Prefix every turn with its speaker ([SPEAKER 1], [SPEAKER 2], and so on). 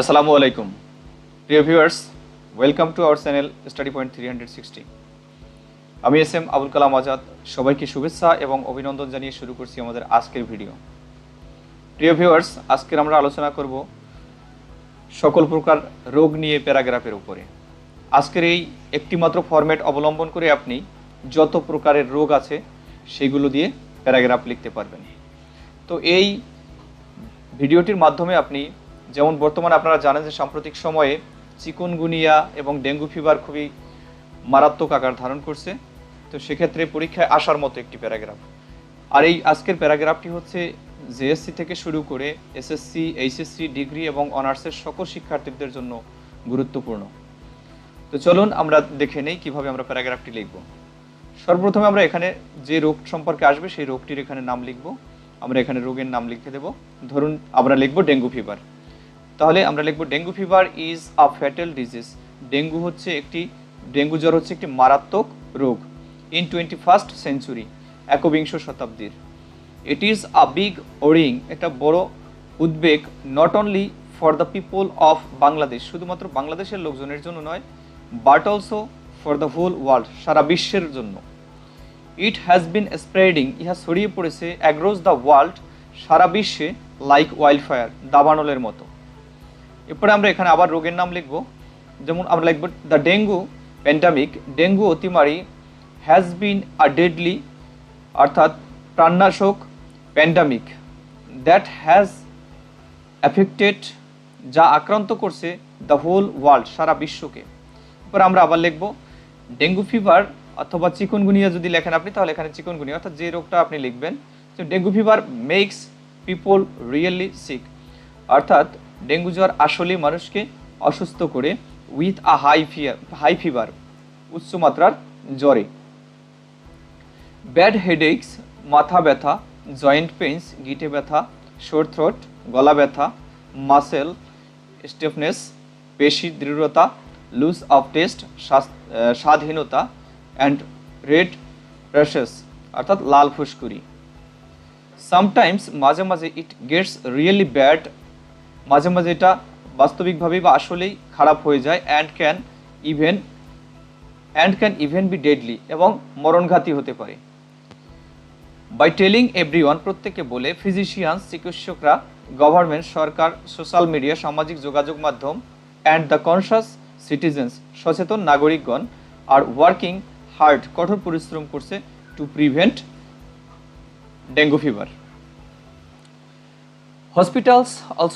[SPEAKER 1] আসসালামু আলাইকুম প্রিয় viewers welcome to our channel study point three hundred sixty আমি এস এম আবুল কালাম আজাদ। সবাইকে শুভেচ্ছা এবং অভিনন্দন জানিয়ে শুরু করছি আমাদের আজকের ভিডিও। প্রিয় ভিউয়ার্স আজকের আমরা আলোচনা করব সকল প্রকার রোগ নিয়ে প্যারাগ্রাফের উপরে। আজকের এই একটিমাত্র ফরম্যাট অবলম্বন করে আপনি যত প্রকারের রোগ আছে সেগুলো দিয়ে প্যারাগ্রাফ লিখতে পারবেন। তো এই ভিডিওটির মাধ্যমে আপনি যেমন বর্তমানে আপনারা জানেন যে সাম্প্রতিক সময়ে চিকুনগুনিয়া এবং ডেঙ্গু ফিভার খুবই মারাত্মক আকার ধারণ করছে। তো সেক্ষেত্রে পরীক্ষায় আসার মতো একটি প্যারাগ্রাফ। আর এই আজকের প্যারাগ্রাফটি হচ্ছে জেএসসি থেকে শুরু করে এসএসসি, এইচএসসি, ডিগ্রি এবং অনার্সের সকল শিক্ষার্থীদের জন্য গুরুত্বপূর্ণ। তো চলুন আমরা দেখে নেই কীভাবে আমরা প্যারাগ্রাফটি লিখব। সর্বপ্রথমে আমরা এখানে যে রোগ সম্পর্কে আসবে সেই রোগটির এখানে নাম লিখব। আমরা এখানে রোগের নাম লিখে দেব। ধরুন আমরা লিখব ডেঙ্গু ফিভার। তাহলে আমরা লিখব, dengue fever is a fatal disease dengue হচ্ছে একটি, ডেঙ্গু জ্বর হচ্ছে একটি মারাত্মক রোগ ইন টোয়েন্টি ফার্স্ট সেঞ্চুরি একবিংশ শতাব্দীর। It is a big worrying একটা বড় উদ্বেগ not only for the people of Bangladesh শুধুমাত্র বাংলাদেশের লোকজনের জন্য নয় but also for the whole world সারা বিশ্বের জন্য। ইট হ্যাজ বিন স্প্রেডিং ইহা ছড়িয়ে পড়েছে অ্যাগ্রোস দ্য ওয়ার্ল্ড সারা বিশ্বে লাইক ওয়াইল্ড ফায়ার দাবানলের মতো। এরপরে আমরা এখানে আবার রোগের নাম লিখব। যেমন আমরা লিখব দ্য ডেঙ্গু প্যান্ডামিক ডেঙ্গু অতিমারি হ্যাজ বিন আ ডেডলি অর্থাৎ প্রাণনাশক প্যান্ডামিক দ্যাট হ্যাজ অ্যাফেক্টেড যা আক্রান্ত করছে দ্য হোল ওয়ার্ল্ড সারা বিশ্বকে। এরপর আমরা আবার লিখব ডেঙ্গু ফিভার অথবা চিকনগুনিয়া যদি লেখেন আপনি, তাহলে এখানে চিকনগুনিয়া, অর্থাৎ যে রোগটা আপনি লিখবেন dengue fever makes people really sick অর্থাৎ ডেঙ্গু জ্বর আসলে মানুষকে অসুস্থ করে with a high fear high fever উচ্চমাত্রার জ্বরে। ব্যাড হেডেক্স মাথা ব্যথা জয়েন্ট পেইন্স গিটে ব্যথা শোর থ্রোট গলা ব্যথা মাসেল স্টেফনেস পেশি দৃঢ়তা লুজ অফ টেস্ট স্বাধীনতা অ্যান্ড রেড র্যাশেস অর্থাৎ লাল ফুসকুরি সামটাইমস মাঝে মাঝে ইট গেটস রিয়েলি ব্যাড মাঝে মাঝে এটা বাস্তবিকভাবেই বা আসলেই খারাপ হয়ে যায় and can even and can even be deadly এবং মরণঘাতী হতে পারে। বাই টেলিং এভরি ওয়ান প্রত্যেকে বলে ফিজিশিয়ানস চিকিৎসকরা গভর্নমেন্ট সরকার সোশ্যাল মিডিয়া সামাজিক যোগাযোগ মাধ্যম অ্যান্ড দ্য কনসাস সিটিজেন্স সচেতন নাগরিকগণ আর ওয়ার্কিং হার্ড কঠোর পরিশ্রম করছে to prevent dengue fever hospitals also